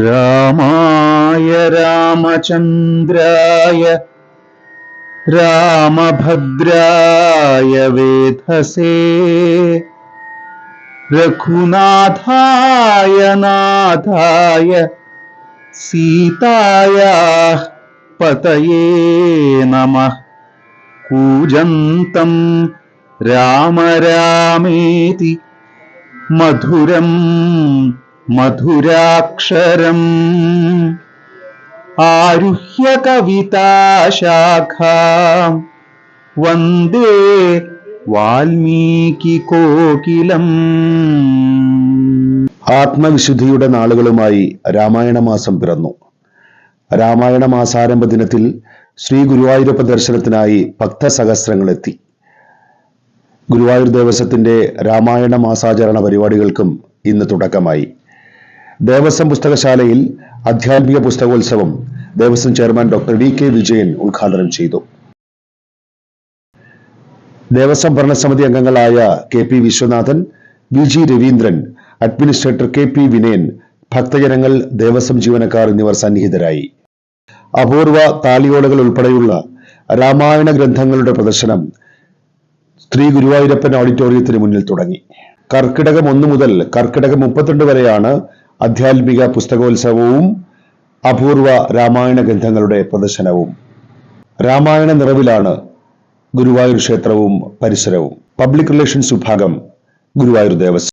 रामाय रामचन्द्राय रामभद्राय वेधसे। रघुनाथाय नाथाय सीतायाः पतये नमः। कूजन्तं राम रामेति मधुरम् മധുരാക്ഷരം. ആരുഹ്യ കവിതാശാഖ. വന്ദേ വാൽമീകി കോകിലം. ആത്മവിശുദ്ധിയുടെ നാളുകളുമായി രാമായണ മാസം പിറന്നു. രാമായണ മാസാരംഭ ദിനത്തിൽ ശ്രീ ഗുരുവായൂരപ്പ ദർശനത്തിനായി ഭക്തസഹസ്രങ്ങളെത്തി. ഗുരുവായൂർ ദേവസ്വത്തിന്റെ രാമായണ മാസാചരണ പരിപാടികൾക്കും ഇന്ന് തുടക്കമായി. ദേവസ്വം പുസ്തകശാലയിൽ ആധ്യാത്മിക പുസ്തകോത്സവം Devaswom chairman doctor V K Vijayan ഉദ്ഘാടനം ചെയ്തു. ദേവസ്വം ഭരണസമിതി അംഗങ്ങളായ K P Viswanathan V G Raveendran administrator K P Vinayan ഭക്തജനങ്ങൾ ദേവസ്വം ജീവനക്കാർ എന്നിവർ സന്നിഹിതരായി. അപൂർവ താളിയോലകൾ ഉൾപ്പെടെയുള്ള രാമായണ ഗ്രന്ഥങ്ങളുടെ പ്രദർശനം ശ്രീ ഗുരുവായൂരപ്പൻ ഓഡിറ്റോറിയത്തിന് മുന്നിൽ തുടങ്ങി. കർക്കിടകം ഒന്ന് മുതൽ കർക്കിടകം മുപ്പത്തിരണ്ട് വരെയാണ് ആധ്യാത്മിക പുസ്തകോത്സവവും അപൂർവ രാമായണ ഗ്രന്ഥങ്ങളുടെ പ്രദർശനവും. രാമായണ നിറവിലാണ് ഗുരുവായൂർ ക്ഷേത്രവും പരിസരവും. പബ്ലിക് റിലേഷൻസ് വിഭാഗം ഗുരുവായൂർ ദേവസ്വം.